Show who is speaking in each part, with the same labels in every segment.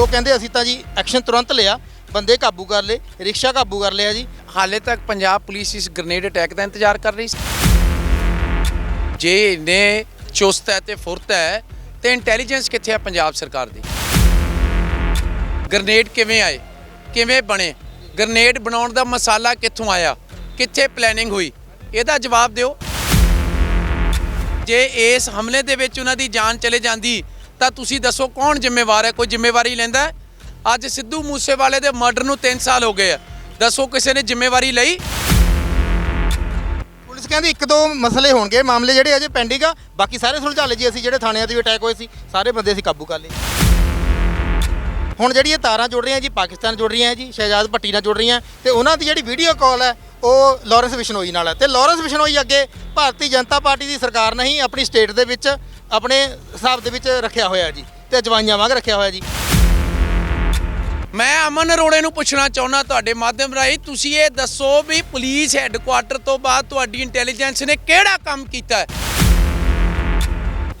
Speaker 1: ਉਹ ਕਹਿੰਦੇ ਅਸੀਂ ਤਾਂ ਜੀ ਐਕਸ਼ਨ ਤੁਰੰਤ ਲਿਆ, ਬੰਦੇ ਕਾਬੂ ਕਰ ਲਏ, ਰਿਕਸ਼ਾ ਕਾਬੂ ਕਰ ਲਿਆ ਜੀ।
Speaker 2: ਹਾਲੇ ਤੱਕ ਪੰਜਾਬ ਪੁਲਿਸ ਇਸ ਗ੍ਰਨੇਡ ਅਟੈਕ ਦਾ ਇੰਤਜ਼ਾਰ ਕਰ ਰਹੀ ਸੀ। ਜੇ ਨੇ ਚੁਸਤ ਹੈ ਤੇ ਫੁਰਤ ਹੈ, ਤੇ ਇੰਟੈਲੀਜੈਂਸ ਕਿੱਥੇ ਹੈ ਪੰਜਾਬ ਸਰਕਾਰ ਦੀ? ਗ੍ਰਨੇਡ ਕਿਵੇਂ ਆਏ? ਕਿਵੇਂ ਬਣੇ? ਗ੍ਰਨੇਡ ਬਣਾਉਣ ਦਾ ਮਸਾਲਾ ਕਿੱਥੋਂ ਆਇਆ? ਕਿੱਥੇ ਪਲੈਨਿੰਗ ਹੋਈ? ਇਹਦਾ ਜਵਾਬ ਦਿਓ। ਜੇ ਇਸ ਹਮਲੇ ਦੇ ਵਿੱਚ ਉਹਨਾਂ ਦੀ ਜਾਨ ਚਲੇ ਜਾਂਦੀ ਤਾਂ ਤੁਸੀਂ ਦੱਸੋ ਕੌਣ ਜ਼ਿੰਮੇਵਾਰ ਹੈ? ਕੋਈ ਜ਼ਿੰਮੇਵਾਰੀ ਲੈਂਦਾ ਹੈ? ਅੱਜ ਸਿੱਧੂ ਮੂਸੇਵਾਲੇ ਦੇ ਮਰਡਰ ਨੂੰ 3 ਸਾਲ ਹੋ ਗਏ ਆ। ਦੱਸੋ ਕਿਸੇ ਨੇ ਜ਼ਿੰਮੇਵਾਰੀ ਲਈ?
Speaker 1: ਪੁਲਿਸ ਕਹਿੰਦੀ ਇੱਕ ਦੋ ਮਸਲੇ ਹੋਣਗੇ, ਮਾਮਲੇ ਜਿਹੜੇ ਅਜੇ ਪੈਂਡਿੰਗ ਆ। ਬਾਕੀ ਸਾਰੇ ਸੁਲਝਾ ਲਏ ਜੀ ਅਸੀਂ, ਜਿਹੜੇ ਥਾਣਿਆਂ ਤੇ ਵੀ ਅਟੈਕ ਹੋਏ ਸੀ, ਸਾਰੇ ਬੰਦੇ ਅਸੀਂ ਕਾਬੂ ਕਰ ਲਏ। ਹੁਣ ਜਿਹੜੀ ਇਹ ਤਾਰਾਂ ਜੁੜ ਰਹੀਆਂ ਜੀ, ਪਾਕਿਸਤਾਨ ਜੁੜ ਰਹੀਆਂ ਜੀ, ਸ਼ਹਿਜਾਦ ਭੱਟੀ ਨਾਲ ਜੁੜ ਰਹੀਆਂ। ਤੇ ਉਹਨਾਂ ਦੀ ਜਿਹੜੀ ਵੀਡੀਓ ਕਾਲ ਹੈ, ਉਹ ਲਾਰੈਂਸ ਬਿਸ਼ਨੋਈ ਨਾਲ ਹੈ। ਤੇ ਲਾਰੈਂਸ ਬਿਸ਼ਨੋਈ ਅੱਗੇ ਭਾਰਤੀ ਜਨਤਾ ਪਾਰਟੀ ਦੀ ਸਰਕਾਰ ਨਹੀਂ, ਆਪਣੀ ਸਟੇਟ ਦੇ ਵਿੱਚ ਆਪਣੇ ਹਿਸਾਬ ਦੇ ਵਿੱਚ ਰੱਖਿਆ ਹੋਇਆ ਜੀ ਤੇ ਜਵਾਈਆਂ ਵਾਂਗ ਰੱਖਿਆ ਹੋਇਆ ਜੀ।
Speaker 2: ਮੈਂ ਅਮਨ ਅਰੋੜੇ ਨੂੰ ਪੁੱਛਣਾ ਚਾਹੁੰਦਾ ਤੁਹਾਡੇ ਮਾਧਿਅਮ ਰਾਹੀਂ, ਤੁਸੀਂ ਇਹ ਦੱਸੋ ਵੀ ਪੁਲਿਸ ਹੈੱਡਕੁਆਟਰ ਤੋਂ ਬਾਅਦ ਤੁਹਾਡੀ ਇੰਟੈਲੀਜੈਂਸ ਨੇ ਕਿਹੜਾ ਕੰਮ ਕੀਤਾ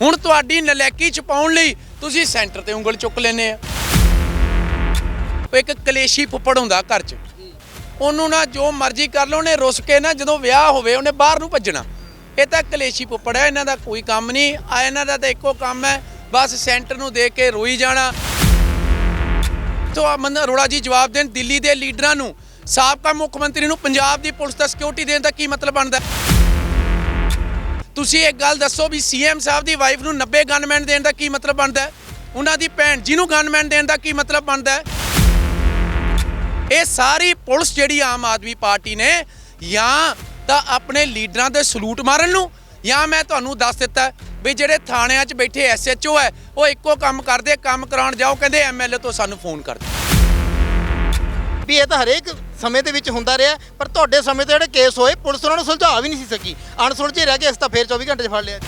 Speaker 2: ਹੁਣ ਤੁਹਾਡੀ ਨਲੈਕੀ ਛਪਾਉਣ ਲਈ ਤੁਸੀਂ ਸੈਂਟਰ ਤੇ ਉਂਗਲ ਚੁੱਕ ਲੈਨੇ ਆ। ਇੱਕ ਕਲੇਸ਼ੀ ਫੁੱਫੜ ਹੁੰਦਾ ਘਰ 'ਚ। ਉਹਨੂੰ ਨਾ ਜੋ ਮਰਜ਼ੀ ਕਰ ਲਓ, ਉਹਨੇ ਰੁੱਸ ਕੇ ਨਾ ਜਦੋਂ ਵਿਆਹ ਹੋਵੇ ਉਹਨੇ ਬਾਹਰ ਨੂੰ ਭੱਜਣਾ। ਇਹ ਤਾਂ ਕਲੇਸ਼ੀ ਫੁੱਫੜ ਹੈ, ਇਹਨਾਂ ਦਾ ਕੋਈ ਕੰਮ ਨਹੀਂ। ਆ, ਇਹਨਾਂ ਦਾ ਤਾਂ ਇੱਕੋ ਕੰਮ ਹੈ, ਬਸ ਸੈਂਟਰ ਨੂੰ ਦੇਖ ਕੇ ਰੋਈ ਜਾਣਾ। ਤੋ ਅਮਨ ਅਰੋੜਾ ਜੀ ਜਵਾਬ ਦੇਣ, ਦਿੱਲੀ ਦੇ ਲੀਡਰਾਂ ਨੂੰ, ਸਾਬਕਾ ਮੁੱਖ ਮੰਤਰੀ ਨੂੰ ਪੰਜਾਬ ਦੀ ਪੁਲਿਸ ਦਾ ਸਿਕਿਉਰਿਟੀ ਦੇਣ ਦਾ ਕੀ ਮਤਲਬ ਬਣਦਾ ਤੁਸੀਂ ਇੱਕ ਗੱਲ ਦੱਸੋ ਵੀ ਸੀਐਮ ਸਾਹਿਬ ਦੀ ਵਾਈਫ ਨੂੰ 90 ਗਨਮੈਨ ਦੇਣ ਦਾ ਕੀ ਮਤਲਬ ਬਣਦਾ ਉਹਨਾਂ ਦੀ ਭੈਣ ਜੀ ਨੂੰ ਗਨਮੈਨ ਦੇਣ ਦਾ ਕੀ ਮਤਲਬ ਬਣਦਾ ਇਹ ਸਾਰੀ ਪੁਲਿਸ ਜਿਹੜੀ ਆਮ ਆਦਮੀ ਪਾਰਟੀ ਨੇ ਜਾਂ ਤਾਂ ਆਪਣੇ ਲੀਡਰਾਂ ਦੇ ਸਲੂਟ ਮਾਰਨ ਨੂੰ? ਜਾਂ ਮੈਂ ਤੁਹਾਨੂੰ ਦੱਸ ਦਿੱਤਾ ਵੀ ਜਿਹੜੇ ਥਾਣਿਆਂ 'ਚ ਬੈਠੇ ਐਸਐਚਓ ਹੈ ਉਹ ਇੱਕੋ ਕੰਮ ਕਰਦੇ ਕੰਮ ਕਰਾਉਣ ਜਾਓ ਕਹਿੰਦੇ ਐਮਐਲਏ ਤੋਂ ਸਾਨੂੰ ਫੋਨ ਕਰ ਦਿਓ।
Speaker 1: ਵੀ ਇਹ ਤਾਂ ਹਰੇਕ ਸਮੇਂ ਦੇ ਵਿੱਚ ਹੁੰਦਾ ਰਿਹਾ ਪਰ ਤੁਹਾਡੇ ਸਮੇਂ ਤੇ ਜਿਹੜੇ ਕੇਸ ਹੋਏ ਪੁਲਿਸ ਉਹਨਾਂ ਨੂੰ ਸੁਲਝਾ ਵੀ ਨਹੀਂ ਸੀ ਸਕੀ। ਅਣਸੁਲਝੇ ਰਹਿ ਗਏ ਅਸੀਂ ਤਾਂ ਫੇਰ 24 ਘੰਟੇ 'ਚ ਫੜ ਲਿਆ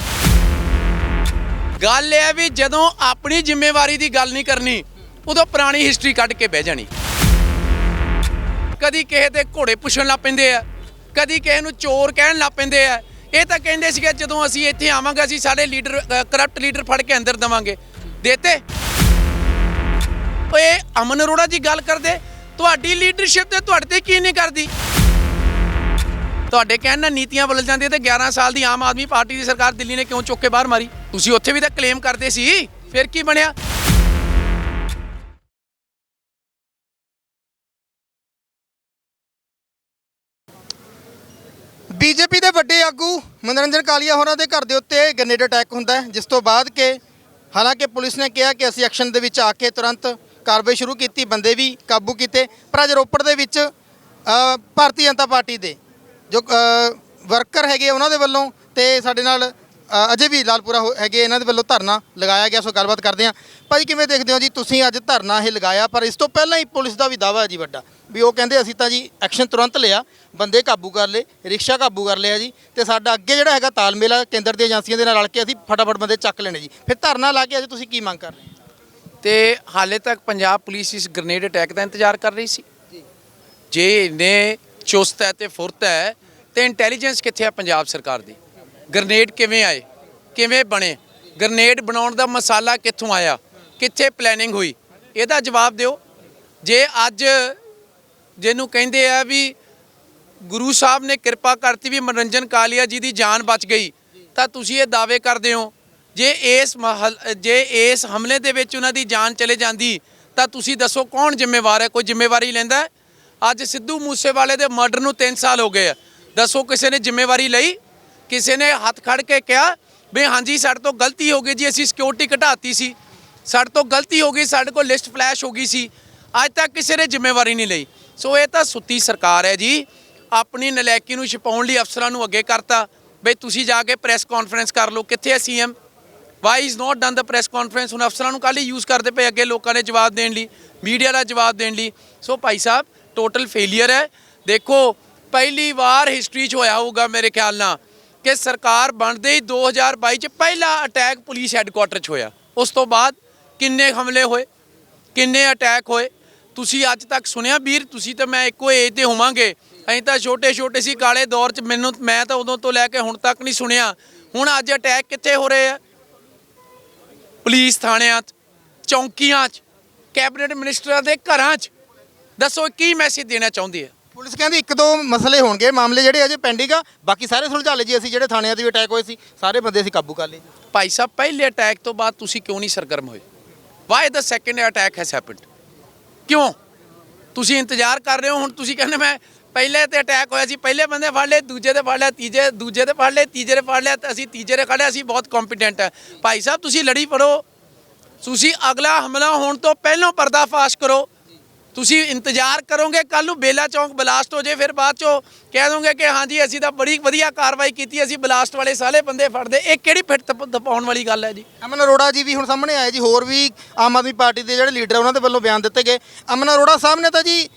Speaker 2: ਗੱਲ ਇਹ ਹੈ ਵੀ ਜਦੋਂ ਆਪਣੀ ਜ਼ਿੰਮੇਵਾਰੀ ਦੀ ਗੱਲ ਨਹੀਂ ਕਰਨੀ ਉਦੋਂ ਪੁਰਾਣੀ ਹਿਸਟਰੀ ਕੱਢ ਕੇ ਬਹਿ ਜਾਣੀ। ਕਦੀ ਕਿਸੇ ਦੇ ਘੋੜੇ ਪੁੱਛਣ ਲੱਗ ਪੈਂਦੇ ਆ ਕਦੀ ਕਿਸੇ ਨੂੰ ਚੋਰ ਕਹਿਣ ਲੱਗ ਪੈਂਦੇ ਆ। ਇਹ ਤਾਂ ਕਹਿੰਦੇ ਸੀਗੇ, ਜਦੋਂ ਅਸੀਂ ਇੱਥੇ ਆਵਾਂਗੇ, ਅਸੀਂ ਸਾਡੇ ਲੀਡਰ ਕਰਪਟ ਲੀਡਰ ਫੜ ਕੇ ਅੰਦਰ ਦਵਾਂਗੇ। ਦੇਤੇ? ਓਏ, ਅਮਨ ਅਰੋੜਾ ਜੀ ਗੱਲ ਕਰਦੇ, ਤੁਹਾਡੀ ਲੀਡਰਸ਼ਿਪ ਤੇ ਤੁਹਾਡੇ ਤੇ ਕੀ ਨਹੀਂ ਕਰਦੀ? ਤੁਹਾਡੇ ਕਹਿਣ ਨਾਲ ਨੀਤੀਆਂ ਬਦਲ ਜਾਂਦੀਆਂ ਤੇ 11 ਸਾਲ ਦੀ ਆਮ ਆਦਮੀ ਪਾਰਟੀ ਦੀ ਸਰਕਾਰ ਦਿੱਲੀ ਨੇ ਕਿਉਂ ਚੁੱਕ ਕੇ ਬਾਹਰ ਮਾਰੀ? ਤੁਸੀਂ ਉੱਥੇ ਵੀ ਤਾਂ ਕਲੇਮ ਕਰਦੇ ਸੀ। ਫਿਰ ਕੀ ਬਣਿਆ?
Speaker 1: ਬੀਜੇਪੀ ਦੇ ਵੱਡੇ ਆਗੂ ਮਨੋਰੰਜਨ ਕਾਲੀਆ ਹੋਰਾਂ ਦੇ ਘਰ ਦੇ ਉੱਤੇ ਗ੍ਰਨੇਡ ਅਟੈਕ ਹੁੰਦਾ ਹੈ, ਜਿਸ ਤੋਂ ਬਾਅਦ ਕਿ ਹਾਲਾਂਕਿ ਪੁਲਿਸ ਨੇ ਕਿਹਾ ਕਿ ਅਸੀਂ ਐਕਸ਼ਨ ਦੇ ਵਿੱਚ ਆ ਕੇ ਤੁਰੰਤ ਕਾਰਵਾਈ ਸ਼ੁਰੂ ਕੀਤੀ, ਬੰਦੇ ਵੀ ਕਾਬੂ ਕੀਤੇ, ਪਰ ਅੱਜ ਰੋਪੜ ਦੇ ਵਿੱਚ ਭਾਰਤੀ ਜਨਤਾ ਪਾਰਟੀ ਦੇ ਜੋ ਵਰਕਰ ਹੈਗੇ ਉਹਨਾਂ ਦੇ ਵੱਲੋਂ ਤੇ ਸਾਡੇ ਨਾਲ ਅ, ਅਜੇ ਵੀ ਲਾਲਪੁਰਾ ਹੋ- ਹੈਗੇ ਇਹਨਾਂ ਦੇ ਵੱਲੋਂ ਧਰਨਾ ਲਗਾਇਆ ਗਿਆ ਸੋ ਗੱਲਬਾਤ ਕਰਦੇ ਹਾਂ। ਭਾਈ ਕਿਵੇਂ ਦੇਖਦੇ ਹੋ ਜੀ? ਤੁਸੀਂ ਅੱਜ ਧਰਨਾ ਇਹ ਲਗਾਇਆ ਪਰ ਇਸ ਤੋਂ ਪਹਿਲਾਂ ਹੀ ਪੁਲਿਸ ਦਾ ਵੀ ਦਾਵਾ ਹੈ ਜੀ ਵੱਡਾ ਵੀ ਉਹ ਕਹਿੰਦੇ ਅਸੀਂ ਤਾਂ ਜੀ ਐਕਸ਼ਨ ਤੁਰੰਤ ਲਿਆ ਬੰਦੇ ਕਾਬੂ ਕਰ ਲਏ ਰਿਕਸ਼ਾ ਕਾਬੂ ਕਰ ਲਿਆ ਜੀ ਤੇ ਸਾਡਾ ਅੱਗੇ ਜਿਹੜਾ ਹੈਗਾ ਤਾਲਮੇਲ ਆ ਕੇਂਦਰ ਦੀਆਂ ਏਜੰਸੀਆਂ ਦੇ ਨਾਲ ਰਲ ਕੇ ਅਸੀਂ ਫਟਾਫਟ ਬੰਦੇ ਚੱਕ ਲੈਣੇ ਜੀ। ਫਿਰ ਧਰਨਾ ਲਾ ਕੇ ਅੱਜ ਤੁਸੀਂ ਕੀ ਮੰਗ ਕਰ ਰਹੇ ਹੋ?
Speaker 2: ਤੇ ਹਾਲੇ ਤੱਕ ਪੰਜਾਬ ਪੁਲਿਸ ਇਸ ਗ੍ਰਨੇਡ ਅਟੈਕ ਦਾ ਇੰਤਜ਼ਾਰ ਕਰ ਰਹੀ ਸੀ। ਜੇ ਨੇ ਚੁਸਤ ਹੈ ਤੇ ਫੁਰਤ ਹੈ ਤੇ ਇੰਟੈਲੀਜੈਂਸ ਕਿੱਥੇ ਹੈ ਪੰਜਾਬ ਸਰਕਾਰ ਦੀ? ਗ੍ਰਨੇਡ ਕਿਵੇਂ ਆਏ? ਕਿਵੇਂ ਬਣੇ? ਗ੍ਰਨੇਡ ਬਣਾਉਣ ਦਾ ਮਸਾਲਾ ਕਿੱਥੋਂ ਆਇਆ? ਕਿੱਥੇ ਪਲੈਨਿੰਗ ਹੋਈ? ਇਹਦਾ ਜਵਾਬ ਦਿਓ। ਜੇ ਅੱਜ ਜਿਹਨੂੰ ਕਹਿੰਦੇ ਆ ਵੀ ਗੁਰੂ ਸਾਹਿਬ ਨੇ ਕਿਰਪਾ ਕਰਤੀ ਵੀ ਮਨੋਰੰਜਨ ਕਾਲੀਆ ਜੀ ਦੀ ਜਾਨ ਬਚ ਗਈ, ਤਾਂ ਤੁਸੀਂ ਇਹ ਦਾਅਵੇ ਕਰਦੇ ਹੋ, ਜੇ ਇਸ ਮਹਲ, ਜੇ ਇਸ ਹਮਲੇ ਦੇ ਵਿੱਚ ਉਹਨਾਂ ਦੀ ਜਾਨ ਚਲੇ ਜਾਂਦੀ, ਤਾਂ ਤੁਸੀਂ ਦੱਸੋ ਕੌਣ ਜ਼ਿੰਮੇਵਾਰ ਹੈ? ਕੋਈ ਜ਼ਿੰਮੇਵਾਰੀ ਲੈਂਦਾ ਅੱਜ ਸਿੱਧੂ ਮੂਸੇਵਾਲੇ ਦੇ ਮਰਡਰ ਨੂੰ 3 ਸਾਲ ਹੋ ਗਏ ਆ। ਦੱਸੋ ਕਿਸੇ ਨੇ ਜ਼ਿੰਮੇਵਾਰੀ ਲਈ? ਕਿਸੇ ਨੇ ਹੱਥ ਖੜ ਕੇ ਕਿਹਾ ਵੀ ਹਾਂਜੀ, ਸਾਡੇ ਤੋਂ ਗਲਤੀ ਹੋ ਗਈ ਜੀ, ਅਸੀਂ ਸਿਕਿਉਰਿਟੀ ਘਟਾਤੀ ਸੀ। ਸਾਡੇ ਤੋਂ ਗਲਤੀ ਹੋ ਗਈ, ਸਾਡੇ ਕੋਲ ਲਿਸਟ ਫਲੈਸ਼ ਹੋ ਗਈ ਸੀ। ਅੱਜ ਤੱਕ ਕਿਸੇ ਨੇ ਜ਼ਿੰਮੇਵਾਰੀ ਨਹੀਂ ਲਈ। ਸੋ ਇਹ ਤਾਂ ਸੁੱਤੀ ਸਰਕਾਰ ਹੈ ਜੀ। ਆਪਣੀ ਨਲੈਕੀ ਨੂੰ ਛਪਾਉਣ ਲਈ ਅਫਸਰਾਂ ਨੂੰ ਅੱਗੇ ਕਰਤਾ। ਬਈ ਤੁਸੀਂ ਜਾ ਕੇ ਪ੍ਰੈਸ ਕਾਨਫਰੰਸ ਕਰ ਲਓ, ਕਿੱਥੇ ਹੈ CM why is not done the press conference ਹੁਣ ਅਫਸਰਾਂ ਨੂੰ ਕੱਲ੍ਹ ਹੀ ਯੂਜ਼ ਕਰਦੇ ਪਏ ਅੱਗੇ ਲੋਕਾਂ ਨੇ ਜਵਾਬ ਦੇਣ ਲਈ ਮੀਡੀਆ ਦਾ ਜਵਾਬ ਦੇਣ ਲਈ। ਸੋ ਭਾਈ ਸਾਹਿਬ ਟੋਟਲ ਫੇਲਿਅਰ ਹੈ। ਦੇਖੋ, ਪਹਿਲੀ ਵਾਰ ਹਿਸਟਰੀ 'ਚ ਹੋਇਆ ਹੋਊਗਾ ਮੇਰੇ ਖਿਆਲ ਨਾਲ। ਕਿ ਸਰਕਾਰ ਬਣਦੇ ਹੀ 2022 'ਚ ਪਹਿਲਾ ਅਟੈਕ ਪੁਲਿਸ ਹੈੱਡਕੁਆਟਰ 'ਚ ਹੋਇਆ। ਉਸ ਤੋਂ ਬਾਅਦ ਕਿੰਨੇ ਹਮਲੇ ਹੋਏ, ਕਿੰਨੇ ਅਟੈਕ ਹੋਏ? ਤੁਸੀਂ ਅੱਜ ਤੱਕ ਸੁਣਿਆ ਵੀਰ? ਤੁਸੀਂ ਤਾਂ ਮੈਂ ਇੱਕੋ ਏਜ ਤੇ ਹੋਵਾਂਗੇ। ਅਸੀਂ ਤਾਂ ਛੋਟੇ ਛੋਟੇ ਸੀ, ਕਾਲੇ ਦੌਰ 'ਚ ਮੈਨੂੰ, ਮੈਂ ਤਾਂ ਉਦੋਂ ਤੋਂ ਲੈ ਕੇ ਹੁਣ ਤੱਕ ਨਹੀਂ ਸੁਣਿਆ। ਹੁਣ ਅੱਜ ਅਟੈਕ ਕਿੱਥੇ ਹੋ ਰਹੇ ਆ? ਪੁਲਿਸ ਥਾਣਿਆਂ 'ਚ, ਚੌਂਕੀਆਂ 'ਚ, ਕੈਬਨਿਟ ਮਿਨਿਸਟਰਾਂ ਦੇ ਘਰਾਂ 'ਚ। ਦੱਸੋ ਕੀ ਮੈਸੇਜ ਦੇਣਾ ਚਾਹੁੰਦੇ ਆ
Speaker 1: ਪੁਲਿਸ ਕਹਿੰਦੀ ਇੱਕ ਦੋ ਮਸਲੇ ਹੋਣਗੇ, ਮਾਮਲੇ ਜਿਹੜੇ ਅਜੇ ਪੈਂਡਿੰਗ ਆ, ਬਾਕੀ ਸਾਰੇ ਸੁਲਝਾ ਲਏ ਜੀ ਅਸੀਂ, ਜਿਹੜੇ ਥਾਣਿਆਂ ਤੇ ਵੀ ਅਟੈਕ ਹੋਏ ਸੀ, ਸਾਰੇ ਬੰਦੇ ਅਸੀਂ ਕਾਬੂ ਕਰ ਲਏ
Speaker 2: ਭਾਈ ਸਾਹਿਬ, ਪਹਿਲੇ ਅਟੈਕ ਤੋਂ ਬਾਅਦ ਤੁਸੀਂ ਕਿਉਂ ਨਹੀਂ ਸਰਗਰਮ ਹੋਏ? Why the second attack has happened ਕਿਉਂ? ਤੁਸੀਂ ਇੰਤਜ਼ਾਰ ਕਰ ਰਹੇ ਹੋ, ਹੁਣ ਤੁਸੀਂ ਕਹਿੰਦੇ ਮੈਂ ਪਹਿਲੇ ਤੇ ਅਟੈਕ ਹੋਇਆ ਸੀ, ਪਹਿਲੇ ਬੰਦੇ ਫੜ ਲਏ, ਦੂਜੇ ਤੇ ਫੜ ਲਿਆ, ਤੀਜੇ, ਦੂਜੇ ਦੇ ਫੜ ਲਏ, ਤੀਜੇ ਦੇ ਫੜ ਲਿਆ, ਤੇ ਅਸੀਂ ਤੀਜੇ ਤੇ ਖੜੇ ਅਸੀਂ ਬਹੁਤ ਕੰਪੀਟੈਂਟ ਹੈ। ਭਾਈ ਸਾਹਿਬ, ਤੁਸੀਂ ਲੜੀ ਪੜੋ ਤੁਸੀਂ ਅਗਲਾ ਹਮਲਾ ਹੋਣ ਤੋਂ ਪਹਿਲਾਂ ਪਰਦਾਫਾਸ਼ ਕਰੋ। ਤੁਸੀਂ ਇੰਤਜ਼ਾਰ ਕਰੋਗੇ ਕੱਲ ਨੂੰ ਬੇਲਾ ਚੌਂਕ ਬਲਾਸਟ ਹੋ ਜੇ ਫਿਰ ਬਾਅਦ ਚੋਂ ਕਹਿ ਦੋਗੇ ਕਿ ਹਾਂਜੀ, ਅਸੀਂ ਤਾਂ ਬੜੀ ਵਧੀਆ ਕਾਰਵਾਈ ਕੀਤੀ, ਅਸੀਂ ਬਲਾਸਟ ਵਾਲੇ ਸਾਰੇ ਬੰਦੇ ਫੜਦੇ। ਇਹ ਕਿਹੜੀ ਫਿੱਟ ਤਪ- ਵਾਲੀ ਗੱਲ ਹੈ ਜੀ?
Speaker 1: ਅਮਨ ਅਰੋੜਾ ਜੀ ਵੀ ਹੁਣ ਸਾਹਮਣੇ ਆਏ ਜੀ, ਹੋਰ ਵੀ ਆਮ ਆਦਮੀ ਪਾਰਟੀ ਦੇ ਜਿਹੜੇ ਲੀਡਰ ਉਹਨਾਂ ਦੇ ਵੱਲੋਂ ਬਿਆਨ ਦਿੱਤੇ ਗਏ। ਅਮਨ ਅਰੋੜਾ ਸਾਹਿਬ ਨੇ ਤਾਂ ਜੀ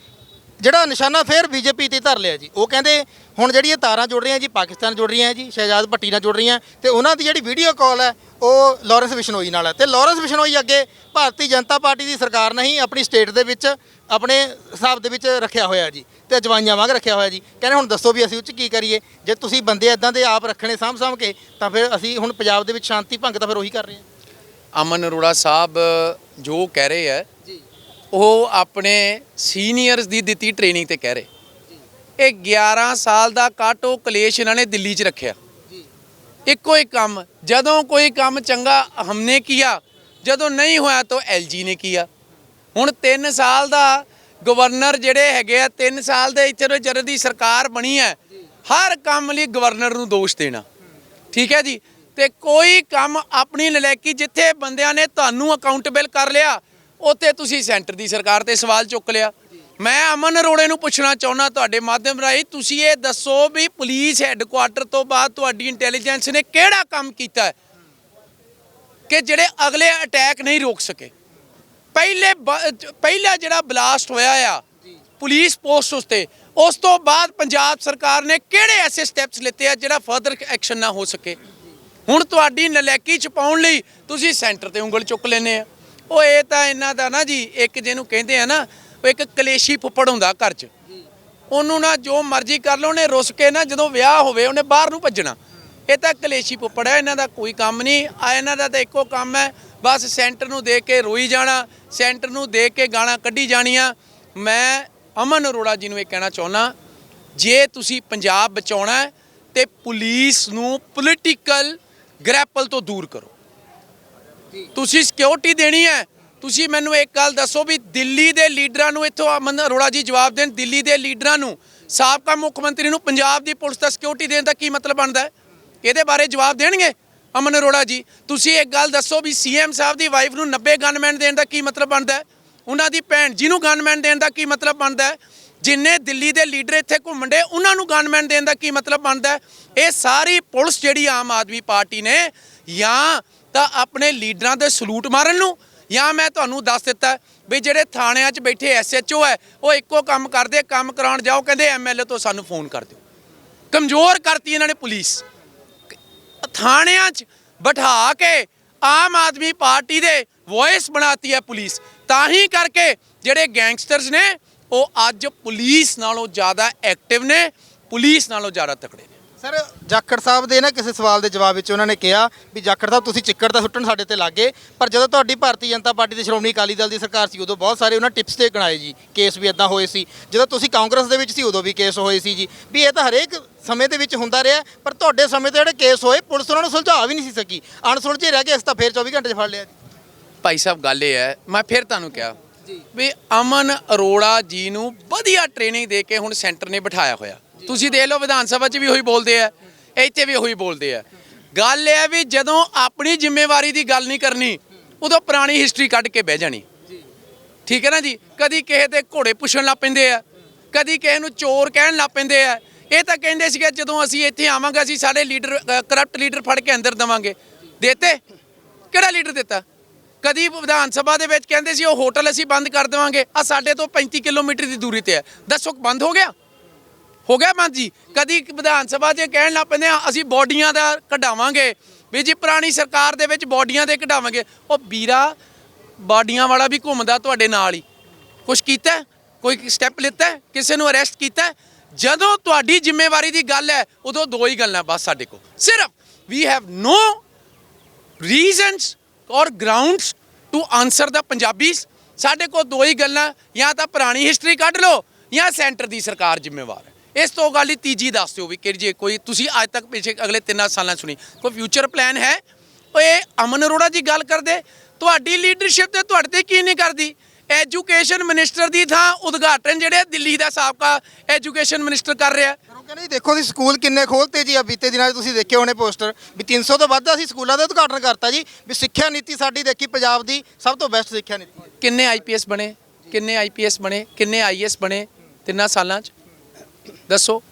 Speaker 1: ਜਿਹੜਾ ਨਿਸ਼ਾਨਾ ਫੇਰ ਬੀਜੇਪੀ ਤੇ ਧਰ ਲਿਆ ਜੀ। ਉਹ ਕਹਿੰਦੇ, ਹੁਣ ਜਿਹੜੀ ਇਹ ਤਾਰਾਂ ਜੁੜ ਰਹੀਆਂ ਜੀ, ਪਾਕਿਸਤਾਨ ਜੁੜ ਰਹੀਆਂ ਜੀ, ਸ਼ਹਿਜਾਦ ਭੱਟੀ ਨਾਲ ਜੁੜ ਰਹੀਆਂ, ਤੇ ਉਹਨਾਂ ਦੀ ਜਿਹੜੀ ਵੀਡੀਓ ਕਾਲ ਹੈ ਉਹ ਲਾਰੈਂਸ ਬਿਸ਼ਨੋਈ ਨਾਲ ਹੈ। ਤੇ ਲਾਰੈਂਸ ਬਿਸ਼ਨੋਈ ਅੱਗੇ ਭਾਰਤੀ ਜਨਤਾ ਪਾਰਟੀ ਦੀ ਸਰਕਾਰ ਨਹੀਂ ਆਪਣੀ ਸਟੇਟ ਦੇ ਵਿੱਚ ਆਪਣੇ ਹਿਸਾਬ ਦੇ ਵਿੱਚ ਰੱਖਿਆ ਹੋਇਆ ਜੀ ਤੇ ਜਵਾਈਆਂ ਵਾਂਗ ਰੱਖਿਆ ਹੋਇਆ ਜੀ। ਕਹਿੰਦੇ ਹੁਣ ਦੱਸੋ ਵੀ ਅਸੀਂ ਉੱਚ ਕੀ ਕਰੀਏ? ਜੇ ਤੁਸੀਂ ਬੰਦੇ ਇਦਾਂ ਦੇ ਆਪ ਰੱਖਣੇ ਸਾਂਭ ਸਾਂਭ ਕੇ ਤਾਂ ਫਿਰ ਅਸੀਂ ਹੁਣ ਪੰਜਾਬ ਦੇ ਵਿੱਚ ਸ਼ਾਂਤੀ ਭੰਗ ਤਾਂ ਫਿਰ ਉਹੀ ਕਰ ਰਹੇ ਹਾਂ।
Speaker 2: ਅਮਨ ਅਰੋੜਾ ਸਾਹਿਬ ਜੋ ਕਹਿ ਰਹੇ ਹੈ ਉਹ ਆਪਣੇ ਸੀਨੀਅਰਸ ਦੀ ਦਿੱਤੀ ਟ੍ਰੇਨਿੰਗ ਤੇ ਕਹਿ ਰਹੇ। ਇਹ 11 ਸਾਲ ਦਾ ਕਾਟੋ ਕਲੇਸ਼ ਇਹਨਾਂ ਨੇ ਦਿੱਲੀ 'ਚ ਰੱਖਿਆ। ਇੱਕੋ ਇੱਕ ਕੰਮ, ਜਦੋਂ ਕੋਈ ਕੰਮ ਚੰਗਾ ਹਮਨੇ ਕੀਆ, ਜਦੋਂ ਨਹੀਂ ਹੋਇਆ ਤਾਂ ਐਲਜੀ ਨੇ ਕੀਆ। ਹੁਣ 3 ਸਾਲ ਦਾ ਗਵਰਨਰ ਜਿਹੜੇ ਹੈਗੇ ਆ 3 ਸਾਲ ਦੇ ਇੱਥੇ ਜਰ ਦੀ ਸਰਕਾਰ ਬਣੀ ਹੈ, ਹਰ ਕੰਮ ਲਈ ਗਵਰਨਰ ਨੂੰ ਦੋਸ਼ ਦੇਣਾ। ਠੀਕ ਹੈ ਜੀ? ਤੇ ਕੋਈ ਕੰਮ ਆਪਣੀ ਨਲਾਇਕੀ ਜਿੱਥੇ ਬੰਦਿਆਂ ਨੇ ਤੁਹਾਨੂੰ ਅਕਾਊਂਟੇਬਲ ਕਰ ਲਿਆ, ਉੱਥੇ ਤੁਸੀਂ ਸੈਂਟਰ ਦੀ ਸਰਕਾਰ ਤੇ ਸਵਾਲ ਚੁੱਕ ਲਿਆ। ਮੈਂ ਅਮਨ ਅਰੋੜੇ ਨੂੰ ਪੁੱਛਣਾ ਚਾਹੁੰਦਾ ਤੁਹਾਡੇ ਮਾਧਿਅਮ ਰਾਹੀਂ, ਤੁਸੀਂ ਇਹ ਦੱਸੋ ਵੀ ਪੁਲਿਸ ਹੈੱਡਕੁਆਟਰ ਤੋਂ ਬਾਅਦ ਤੁਹਾਡੀ ਇੰਟੈਲੀਜੈਂਸ ਨੇ ਕਿਹੜਾ ਕੰਮ ਕੀਤਾ ਕਿ ਜਿਹੜੇ ਅਗਲੇ ਅਟੈਕ ਨਹੀਂ ਰੋਕ ਸਕੇ? ਪਹਿਲੇ ਪਹਿਲਾ ਜਿਹੜਾ ਬਲਾਸਟ ਹੋਇਆ ਆ ਪੁਲਿਸ ਪੋਸਟ ਉਸਤੇ, ਉਸ ਤੋਂ ਬਾਅਦ ਪੰਜਾਬ ਸਰਕਾਰ ਨੇ ਕਿਹੜੇ ਐਸੇ ਸਟੈਪਸ ਲਿੱਤੇ ਆ ਜਿਹੜਾ ਫਰਦਰ ਐਕਸ਼ਨ ਨਾ ਹੋ ਸਕੇ? ਹੁਣ ਤੁਹਾਡੀ ਨਲੈਕੀ ਚ ਲਈ ਤੁਸੀਂ ਸੈਂਟਰ ਤੇ ਉਂਗਲ ਚੁੱਕ ਲੈਨੇ ਆ। ਉਹ ਇਹ ਤਾਂ ਇਹਨਾਂ ਦਾ ਨਾ ਜੀ, ਇੱਕ ਜਿਹਨੂੰ ਕਹਿੰਦੇ ਆ ਨਾ ਉਹ ਇੱਕ ਕਲੇਸ਼ੀ ਫੁੱਫੜ ਹੁੰਦਾ ਘਰ 'ਚ। ਉਹਨੂੰ ਨਾ ਜੋ ਮਰਜ਼ੀ ਕਰ ਲਓ ਉਹਨੇ ਰੁੱਸ ਕੇ ਨਾ ਜਦੋਂ ਵਿਆਹ ਹੋਵੇ ਉਹਨੇ ਬਾਹਰ ਨੂੰ ਭੱਜਣਾ। ਇਹ ਤਾਂ ਕਲੇਸ਼ੀ ਪੁੱਪੜ ਹੈ ਇਹਨਾਂ ਦਾ ਕੋਈ ਕੰਮ ਨਹੀਂ। ਆ ਇਹਨਾਂ ਦਾ ਤਾਂ ਇੱਕੋ ਕੰਮ ਹੈ ਬਸ ਸੈਂਟਰ ਨੂੰ ਦੇਖ ਕੇ ਰੋਈ ਜਾਣਾ ਸੈਂਟਰ ਨੂੰ ਦੇਖ ਕੇ ਗਾਲਾਂ ਕੱਢੀ ਜਾਣੀਆਂ। ਮੈਂ ਅਮਨ ਅਰੋੜਾ ਜੀ ਨੂੰ ਇਹ ਕਹਿਣਾ ਚਾਹੁੰਦਾ ਜੇ ਤੁਸੀਂ ਪੰਜਾਬ ਬਚਾਉਣਾ ਹੈ ਤੇ ਪੁਲਿਸ ਨੂੰ ਪੋਲੀਟੀਕਲ ਗ੍ਰੈਪਲ ਤੋਂ ਦੂਰ ਕਰੋ। ਤੁਸੀਂ ਸਿਕਿਉਰਿਟੀ ਦੇਣੀ ਹੈ ਤੁਸੀਂ ਮੈਨੂੰ ਇੱਕ ਗੱਲ ਦੱਸੋ ਵੀ ਦਿੱਲੀ ਦੇ ਲੀਡਰਾਂ ਨੂੰ ਇੱਥੋਂ ਅਮਨ ਅਰੋੜਾ ਜੀ ਜਵਾਬ ਦੇਣ, ਦਿੱਲੀ ਦੇ ਲੀਡਰਾਂ ਨੂੰ, ਸਾਬਕਾ ਮੁੱਖ ਮੰਤਰੀ ਨੂੰ ਪੰਜਾਬ ਦੀ ਪੁਲਿਸ ਦਾ ਸਿਕਿਉਰਿਟੀ ਦੇਣ ਦਾ ਕੀ ਮਤਲਬ ਬਣਦਾ ਇਹਦੇ ਬਾਰੇ ਜਵਾਬ ਦੇਣਗੇ ਅਮਨ ਅਰੋੜਾ ਜੀ। ਤੁਸੀਂ ਇੱਕ ਗੱਲ ਦੱਸੋ ਵੀ ਸੀਐਮ ਸਾਹਿਬ ਦੀ ਵਾਈਫ ਨੂੰ 90 ਗਨਮੈਨ ਦੇਣ ਦਾ ਕੀ ਮਤਲਬ ਬਣਦਾ ਉਹਨਾਂ ਦੀ ਭੈਣ ਜੀ ਨੂੰ ਗਨਮੈਨ ਦੇਣ ਦਾ ਕੀ ਮਤਲਬ ਬਣਦਾ ਜਿੰਨੇ ਦਿੱਲੀ ਦੇ ਲੀਡਰ ਇੱਥੇ ਘੁੰਮਣ ਦੇ ਉਹਨਾਂ ਨੂੰ ਗਨਮੈਨ ਦੇਣ ਦਾ ਕੀ ਮਤਲਬ ਬਣਦਾ ਇਹ ਸਾਰੀ ਪੁਲਿਸ ਜਿਹੜੀ ਆਮ ਆਦਮੀ ਪਾਰਟੀ ਨੇ ਜਾਂ ਤਾਂ ਆਪਣੇ ਲੀਡਰਾਂ ਦੇ ਸਲੂਟ ਮਾਰਨ ਨੂੰ ਜਾਂ ਮੈਂ ਤੁਹਾਨੂੰ ਦੱਸ ਦਿੱਤਾ ਵੀ ਜਿਹੜੇ ਥਾਣਿਆਂ 'ਚ ਬੈਠੇ ਐਸਐਚਓ ਹੈ, ਉਹ ਇੱਕੋ ਕੰਮ ਕਰਦੇ, ਕੰਮ ਕਰਾਉਣ ਜਾਓ, ਕਹਿੰਦੇ ਐਮਐਲਏ ਤੋਂ ਸਾਨੂੰ ਫੋਨ ਕਰ ਦਿਓ। ਕਮਜ਼ੋਰ ਕਰਤੀ ਇਹਨਾਂ ਨੇ ਪੁਲਿਸ। ਥਾਣਿਆਂ 'ਚ ਬਿਠਾ ਕੇ ਆਮ ਆਦਮੀ ਪਾਰਟੀ ਦੇ ਵੌਇਸ ਬਣਾਤੀ ਹੈ ਪੁਲਿਸ। ਤਾਂ ਹੀ ਕਰਕੇ ਜਿਹੜੇ ਗੈਂਗਸਟਰਸ ਨੇ, ਉਹ ਅੱਜ ਪੁਲਿਸ ਨਾਲੋਂ ਜ਼ਿਆਦਾ ਐਕਟਿਵ ਨੇ, ਪੁਲਿਸ ਨਾਲੋਂ ਜ਼ਿਆਦਾ ਤਕੜੇ ਨੇ।
Speaker 1: ਸਰ ਜਾਖੜ ਸਾਹਿਬ ਦੇ ਨਾ ਕਿਸੇ ਸਵਾਲ ਦੇ ਜਵਾਬ ਵਿੱਚ ਉਹਨਾਂ ਨੇ ਕਿਹਾ ਵੀ ਜਾਖੜ ਸਾਹਿਬ ਤੁਸੀਂ ਚਿੱਕੜ ਦਾ ਸੁੱਟਣ ਸਾਡੇ ਤੇ ਲੱਗੇ ਪਰ ਜਦੋਂ ਤੁਹਾਡੀ ਭਾਰਤੀ ਜਨਤਾ ਪਾਰਟੀ ਤੇ ਸ਼੍ਰੋਮਣੀ ਅਕਾਲੀ ਦਲ ਦੀ ਸਰਕਾਰ ਸੀ ਉਦੋਂ ਬਹੁਤ ਸਾਰੇ ਉਹਨਾਂ ਟਿਪਸ ਤੇ ਗਣਾਏ ਜੀ ਕੇਸ ਵੀ ਇਦਾਂ ਹੋਏ ਸੀ। ਜਦੋਂ ਤੁਸੀਂ ਕਾਂਗਰਸ ਦੇ ਵਿੱਚ ਸੀ ਉਦੋਂ ਵੀ ਕੇਸ ਹੋਏ ਸੀ ਜੀ। ਵੀ ਇਹ ਤਾਂ ਹਰੇਕ ਸਮੇਂ ਦੇ ਵਿੱਚ ਹੁੰਦਾ ਰਿਹਾ ਪਰ ਤੁਹਾਡੇ ਸਮੇਂ ਤੇ ਜਿਹੜੇ ਕੇਸ ਹੋਏ ਪੁਲਿਸ ਉਹਨਾਂ ਨੂੰ ਸੁਲਝਾ ਵੀ ਨਹੀਂ ਸੀ ਸਕੀ। ਅਣਸੁਲਝੇ ਰਹਿ ਗਏ ਅਸੀਂ ਤਾਂ ਫੇਰ 24 ਘੰਟੇ 'ਚ ਫੜ ਲਿਆ ਜੀ।
Speaker 2: ਭਾਈ ਸਾਹਿਬ ਗੱਲ ਇਹ ਹੈ ਮੈਂ ਫਿਰ ਤੁਹਾਨੂੰ ਕਿਹਾ ਵੀ ਅਮਨ ਅਰੋੜਾ ਜੀ ਨੂੰ ਵਧੀਆ ਟ੍ਰੇਨਿੰਗ ਦੇ ਕੇ ਹੁਣ ਸੈਂਟਰ ਨੇ ਬਿਠਾਇਆ ਹੋਇਆ। ਤੁਸੀਂ ਦੇਖ ਲਓ ਵਿਧਾਨ ਸਭਾ 'ਚ ਵੀ ਉਹੀ ਬੋਲਦੇ ਆ, ਇੱਥੇ ਵੀ ਉਹੀ ਬੋਲਦੇ ਆ। ਗੱਲ ਇਹ ਹੈ ਵੀ ਜਦੋਂ ਆਪਣੀ ਜ਼ਿੰਮੇਵਾਰੀ ਦੀ ਗੱਲ ਨਹੀਂ ਕਰਨੀ, ਉਦੋਂ ਪੁਰਾਣੀ ਹਿਸਟਰੀ ਕੱਢ ਕੇ ਬਹਿ ਜਾਣੀ। ਠੀਕ ਹੈ ਨਾ ਜੀ? ਕਦੀ ਕਿਸੇ ਦੇ ਘੋੜੇ ਪੁੱਛਣ ਲੱਗ ਪੈਂਦੇ ਆ, ਕਦੀ ਕਿਸੇ ਨੂੰ ਚੋਰ ਕਹਿਣ ਲੱਗ ਪੈਂਦੇ ਆ। ਇਹ ਤਾਂ ਕਹਿੰਦੇ ਸੀਗੇ, ਜਦੋਂ ਅਸੀਂ ਇੱਥੇ ਆਵਾਂਗੇ, ਅਸੀਂ ਸਾਡੇ ਲੀਡਰ ਕਰਪਟ ਲੀਡਰ ਫੜ ਕੇ ਅੰਦਰ ਦਵਾਂਗੇ। ਦੇਤੇ? ਕਿਹੜਾ ਲੀਡਰ ਦਿੱਤਾ? ਕਦੀ ਵਿਧਾਨ ਸਭਾ ਦੇ ਵਿੱਚ ਕਹਿੰਦੇ ਸੀ, ਉਹ ਹੋਟਲ ਅਸੀਂ ਬੰਦ ਕਰ ਦੇਵਾਂਗੇ। ਆ ਸਾਡੇ ਤੋਂ 35 ਕਿਲੋਮੀਟਰ ਦੀ ਦੂਰੀ ਤੇ ਹੈ। ਦੱਸੋ, ਬੰਦ ਹੋ ਗਿਆ? ਹੋ ਗਿਆ ਬੰਦ ਜੀ? ਕਦੀ ਵਿਧਾਨ ਸਭਾ 'ਚ ਕਹਿਣ ਲੱਗ ਪੈਂਦੇ ਆ ਅਸੀਂ ਬੋਡੀਆਂ ਦਾ ਕਢਾਵਾਂਗੇ। ਵੀ ਜੀ, ਪੁਰਾਣੀ ਸਰਕਾਰ ਦੇ ਵਿੱਚ ਬੋਡੀਆਂ ਦੇ ਕਢਾਵਾਂਗੇ। ਉਹ ਵੀਰਾ, ਬਾਡੀਆਂ ਵਾਲਾ ਵੀ ਘੁੰਮਦਾ ਤੁਹਾਡੇ ਨਾਲ ਹੀ। ਕੁਝ ਕੀਤਾ? ਕੋਈ ਸਟੈਪ ਲਿੱਤਾ? ਕਿਸੇ ਨੂੰ ਅਰੈਸਟ ਕੀਤਾ? ਜਦੋਂ ਤੁਹਾਡੀ ਜ਼ਿੰਮੇਵਾਰੀ ਦੀ ਗੱਲ ਹੈ, ਉਦੋਂ ਦੋ ਹੀ ਗੱਲਾਂ ਬਸ ਸਾਡੇ ਕੋਲ। ਸਿਰਫ we have no reasons or grounds to answer the Punjabis ਸਾਡੇ ਕੋਲ ਦੋ ਹੀ ਗੱਲਾਂ, ਜਾਂ ਤਾਂ ਪੁਰਾਣੀ ਹਿਸਟਰੀ ਕੱਢ ਲਓ, ਜਾਂ ਸੈਂਟਰ ਦੀ ਸਰਕਾਰ ਜ਼ਿੰਮੇਵਾਰ ਹੈ। ਇਸ ਤੋਂ ਗੱਲ ਹੀ ਤੀਜੀ ਦੱਸ ਦਿਓ ਵੀ ਕਿਹੜੀ ਜੇ ਕੋਈ ਤੁਸੀਂ ਅੱਜ ਤੱਕ ਪਿਛੇ ਅਗਲੇ ਤਿੰਨਾਂ ਸਾਲਾਂ 'ਚ ਸੁਣੀ ਕੋਈ ਫਿਊਚਰ ਪਲਾਨ ਹੈ? ਓਏ ਅਮਨ ਅਰੋੜਾ ਜੀ ਗੱਲ ਕਰਦੇ ਤੁਹਾਡੀ ਲੀਡਰਸ਼ਿਪ ਤੇ ਤੁਹਾਡੇ ਤੇ ਕੀ ਨਹੀਂ ਕਰਦੀ? ਐਜੂਕੇਸ਼ਨ ਮਿਨਿਸਟਰ ਦੀ ਥਾਂ ਉਦਘਾਟਨ ਜਿਹੜੇ ਦਿੱਲੀ ਦਾ ਸਾਬਕਾ ਐਜੂਕੇਸ਼ਨ ਮਿਨਿਸਟਰ ਕਰ ਰਿਹਾ।
Speaker 1: ਕਹਿੰਦੇ ਜੀ ਦੇਖੋ ਜੀ ਸਕੂਲ ਕਿੰਨੇ ਖੋਲਤੇ ਜੀ ਆ ਬੀਤੇ ਦਿਨਾਂ 'ਚ ਤੁਸੀਂ ਦੇਖੇ ਹੋਣੇ ਪੋਸਟਰ ਵੀ 300 ਤੋਂ ਵੱਧ ਅਸੀਂ ਸਕੂਲਾਂ ਦਾ ਉਦਘਾਟਨ ਕਰਤਾ ਜੀ ਵੀ ਸਿੱਖਿਆ ਨੀਤੀ ਸਾਡੀ ਦੇਖੀ ਪੰਜਾਬ ਦੀ ਸਭ ਤੋਂ ਬੈਸਟ ਸਿੱਖਿਆ ਨੀਤੀ।
Speaker 2: ਕਿੰਨੇ ਆਈਪੀਐਸ ਬਣੇ ਕਿੰਨੇ ਆਈਪੀਐਸ ਬਣੇ ਕਿੰਨੇ ਆਈਐਸ ਬਣੇ ਤਿੰਨਾਂ ਸਾਲਾਂ 'ਚ? ਦੱਸੋ।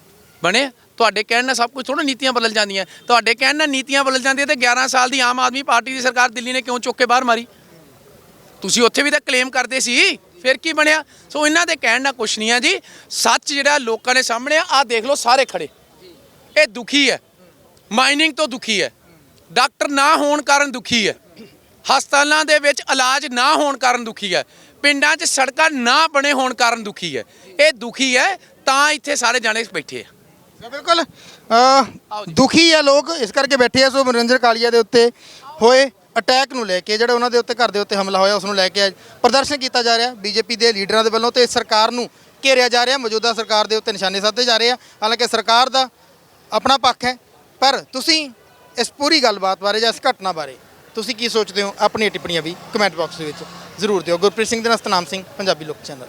Speaker 2: ਬਣੇ? ਤੁਹਾਡੇ ਕਹਿਣ ਨਾਲ ਸਭ ਕੁਝ ਥੋੜਾ ਨੀਤੀਆਂ ਬਦਲ ਜਾਂਦੀਆਂ। ਤੁਹਾਡੇ ਕਹਿਣ ਨਾਲ ਨੀਤੀਆਂ ਬਦਲ ਜਾਂਦੀਆਂ ਤੇ 11 ਸਾਲ ਦੀ ਆਮ ਆਦਮੀ ਪਾਰਟੀ ਦੀ ਸਰਕਾਰ ਦਿੱਲੀ ਨੇ ਕਿਉਂ ਚੁੱਕ ਕੇ ਬਾਹਰ ਮਾਰੀ? ਤੁਸੀਂ ਉੱਥੇ ਵੀ ਤਾਂ ਕਲੇਮ ਕਰਦੇ ਸੀ। ਫਿਰ ਕੀ ਬਣਿਆ? ਸੋ ਇਹਨਾਂ ਦੇ ਕਹਿਣ ਨਾਲ ਕੁਛ ਨਹੀਂ ਆ ਜੀ। ਸੱਚ ਜਿਹੜਾ ਲੋਕਾਂ ਦੇ ਸਾਹਮਣੇ ਆ, ਆਹ ਦੇਖ ਲਓ ਸਾਰੇ ਖੜੇ। ਇਹ ਦੁਖੀ ਹੈ। ਮਾਈਨਿੰਗ ਤੋਂ ਦੁਖੀ ਹੈ। ਡਾਕਟਰ ਨਾ ਹੋਣ ਕਾਰਨ ਦੁਖੀ ਹੈ। ਹਸਪਤਾਲਾਂ ਦੇ ਵਿੱਚ ਇਲਾਜ ਨਾ ਹੋਣ ਕਾਰਨ ਦੁਖੀ ਹੈ। ਪਿੰਡਾਂ 'ਚ ਸੜਕਾਂ ਨਾ ਬਣੇ ਹੋਣ ਕਾਰਨ ਦੁਖੀ ਹੈ। ਇਹ ਦੁਖੀ ਹੈ ਤਾਂ ਇੱਥੇ ਸਾਰੇ ਜਾਣੇ ਬੈਠੇ ਆ।
Speaker 1: ਬਿਲਕੁਲ। ਦੁਖੀ ਆ ਲੋਕ ਇਸ ਕਰਕੇ ਬੈਠੇ ਆ। ਸੋ ਮਨੋਰੰਜਨ ਕਾਲੀਆ ਦੇ ਉੱਤੇ ਹੋਏ ਅਟੈਕ ਨੂੰ ਲੈ ਕੇ ਜਿਹੜਾ ਉਹਨਾਂ ਦੇ ਉੱਤੇ ਘਰ ਦੇ ਉੱਤੇ ਹਮਲਾ ਹੋਇਆ ਉਸ ਨੂੰ ਲੈ ਕੇ ਅੱਜ ਪ੍ਰਦਰਸ਼ਨ ਕੀਤਾ ਜਾ ਰਿਹਾ। ਬੀਜੇਪੀ ਦੇ ਲੀਡਰਾਂ ਦੇ ਵੱਲੋਂ ਤੇ ਸਰਕਾਰ ਨੂੰ ਘੇਰਿਆ ਜਾ ਰਿਹਾ। ਮੌਜੂਦਾ ਸਰਕਾਰ ਦੇ ਉੱਤੇ ਨਿਸ਼ਾਨੇ ਸਾਧੇ ਜਾ ਰਹੇ ਆ। ਹਾਲਾਂਕਿ ਸਰਕਾਰ ਦਾ ਆਪਣਾ ਪੱਖ ਹੈ ਪਰ ਤੁਸੀਂ ਇਸ ਪੂਰੀ ਗੱਲਬਾਤ ਬਾਰੇ ਜਾਂ ਇਸ ਘਟਨਾ ਬਾਰੇ ਤੁਸੀਂ ਕੀ ਸੋਚਦੇ ਹੋ? ਆਪਣੀਆਂ ਟਿੱਪਣੀਆਂ ਵੀ ਕਮੈਂਟ ਬਾਕਸ ਦੇ ਵਿੱਚ ਜ਼ਰੂਰ ਦਿਓ। ਗੁਰਪ੍ਰੀਤ ਸਿੰਘ ਦੇ ਨਾਲ ਸਤਨਾਮ ਸਿੰਘ ਪੰਜਾਬੀ ਲੋਕ ਚੈਨਲ।